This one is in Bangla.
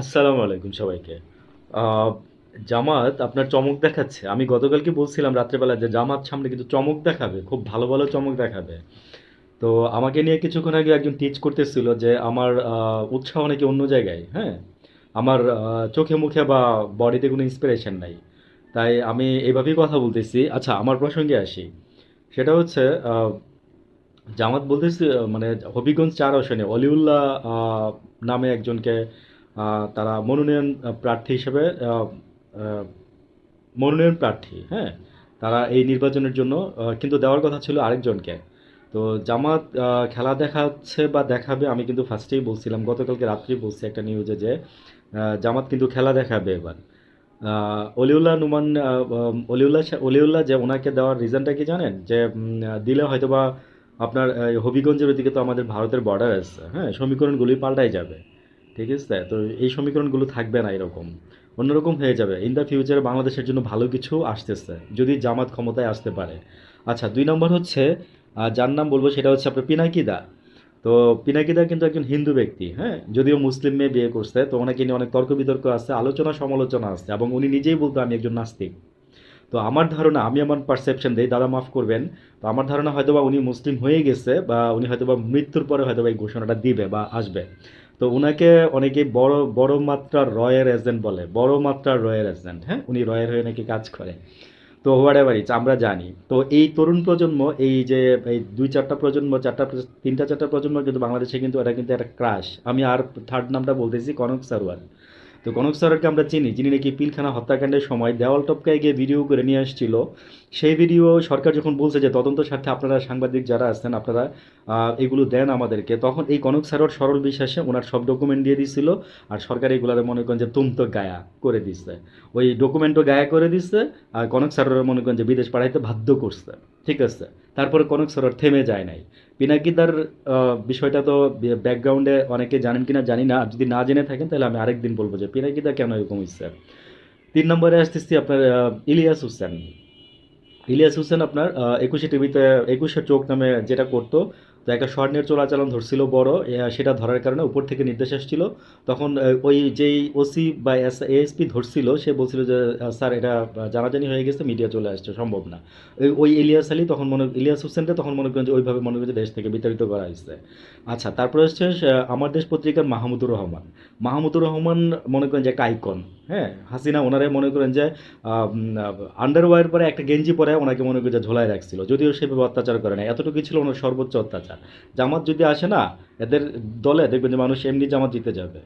আসসালামু আলাইকুম সবাইকে। জামাত আপনার চমক দেখাচ্ছে। আমি গতকালকে বলছিলাম রাত্রেবেলা যে জামাত সামনে কিন্তু চমক দেখাবে। খুব ভালো, ভালো চমক দেখাবে। তো আমাকে নিয়ে কিছুক্ষণ আগে একজন টিচ করতেছিল যে আমার উৎসাহ নাকি অন্য জায়গায়, হ্যাঁ? আমার চোখে মুখে বা বডিতে কোনো ইন্সপিরেশন নাই। তাই আমি এইভাবেই কথা বলতেছি। আচ্ছা আমার প্রসঙ্গে আসি। সেটা হচ্ছে জামাত বলতেছি মানে হবিগঞ্জ চার আসনে অলিউল্লাহ নামে একজনকে তারা মনোনয়ন প্রার্থী হিসেবে মনোনয়ন প্রার্থী, হ্যাঁ? তারা এই নির্বাচনের জন্য কিন্তু দেওয়ার কথা ছিল আরেকজনকে। তো জামাত খেলা দেখাচ্ছে বা দেখাবে আমি কিন্তু ফার্স্টেই বলছিলাম। গতকালকে রাত্রেই বলছি একটা নিউজে যে জামাত কিন্তু খেলা দেখাবে এবার। অলিউল্লাহ নোমান অলিউল্লাহ অলিউল্লাহ যে ওনাকে দেওয়ার রিজনটা কি জানেন? যে দিলে হয়তোবা আপনার এই হবিগঞ্জের ওইদিকে তো আমাদের ভারতের বর্ডার আছে, হ্যাঁ? সমীকরণগুলি পাল্টাই যাবে। ঠিক আছে? তো এই সমীকরণগুলো থাকবে না এরকম। অন্যরকম হয়ে যাবে। ইন দ্যা ফিউচার বাংলাদেশের জন্য ভালো কিছু আসতেছে। যদি জামাত ক্ষমতায় আসতে পারে। আচ্ছা দুই নম্বর হচ্ছে যার নাম বলব সেটা হচ্ছে আপনার পিনাকিদা তো পিনাকিদা কিন্তু একজন হিন্দু ব্যক্তি, হ্যাঁ? যদিও মুসলিম মেয়ে বিয়ে করছে। তো ওনাকে নিয়ে অনেক তর্ক-বিতর্ক আছে, আলোচনা সমালোচনা আছে এবং উনি নিজেই বলতো আমি একজন নাস্তিক। তো আমার ধারণা আমি আমার পারসেপশন দেই, দাদা মাফ করবেন। তো আমার ধারণা হয়তোবা উনি মুসলিম হয়ে গেছে বা উনি হয়তোবা মৃত্যুর পরে হয়তোবা এই ঘোষণাটা দিবে বা আসবে। তো উনাকে অনেকে বড়, বড় মাত্রার রয়ের এজেন্ট বলে। বড় মাত্রার রয়ের এজেন্ট, হ্যাঁ? উনি রয়ের হয়ে নাকি কাজ করে। তো হোয়াটএভার ইটস আমরা জানি। তো এই তরুণ প্রজন্ম এই যে এই দুই চারটা প্রজন্ম চারটা তিনটা চারটা প্রজন্ম কিন্তু বাংলাদেশে কিন্তু এটা কিন্তু একটা ক্রাশ। আমি আর থার্ড নামটা বলতেছি কনক সারোয়ার। তো কনক সারোয়ারকে আমরা চিনি। যিনি নাকি পিলখানা হত্যাকাণ্ডের সময় দেওয়াল টপকায় গিয়ে ভিডিও করে নিয়ে আসছিল। সেই ভিডিও সরকার যখন বলছে যে তদন্ত স্বার্থে আপনারা সাংবাদিক যারা আছেন, আপনারা এগুলো দেন আমাদেরকে। তখন এই কনক সারোয়ার সরল বিশ্বাসে ওনার সব ডকুমেন্ট দিয়ে দিছিল। আর সরকার এগুলারে মনে করেন যে তুমতো গায়া করে দিছে। ওই ডকুমেন্টও গায়া করে দিছে। আর কনক সারোয়ার মনে করেন যে বিদেশ পাঠাইতে বাধ্য করছে। ঠিক আছে? তারপরে কনক সারোয়ার থেমে যায় নাই। পিনাকিদার বিষয়টা তো ব্যাকগ্রাউন্ডে অনেকে জানেন কিনা জানি না। যদি না জেনে থাকেন, তাহলে আমি আরেকদিন বলব যে পিনাকিদা কেন এরকম হচ্ছে তিন নম্বরে আসতেছি আপনার ইলিয়াস হোসেন। ইলিয়াস হোসেন আপনার একুশে টিভিতে ২১শে চোখ নামে যেটা করত। তো একটা স্বর্ণের চোরাচালান ধরছিল বড়। সেটা ধরার কারণে উপর থেকে নির্দেশ আসছিল। তখন ওই যেই ওসি বা এস এএসপি ধরছিল সে বলছিল যে স্যার এটা জানাজানি হয়ে গেছে মিডিয়া চলে আসছে সম্ভব না। ওই ইলিয়াস আলী তখন মনে ইলিয়াস হোসেনকে তখন মনে করেন যে ওইভাবে মনে করেন যে দেশ থেকে বিতাড়িত করা হয়েছে আচ্ছা তারপরে হচ্ছে আমার দেশ পত্রিকার মাহমুদুর রহমান। মাহমুদুর রহমান মনে করেন যে একটা আইকন, হ্যাঁ? হাসিনা উনারে মনে করেন যে আন্ডারওয়্যার পরে একটা গেঞ্জি পরে ওনাকে মনে করেন যে ঝোলায় রাখছিল। যদিও সেভাবে অত্যাচার করে না এতটুকুই ছিল ওনার সর্বোচ্চ অত্যাচার। জামাত যদি আসে না এদের দলে দেখবেন যে মানুষ এমনি জামাত জিতে যাবে।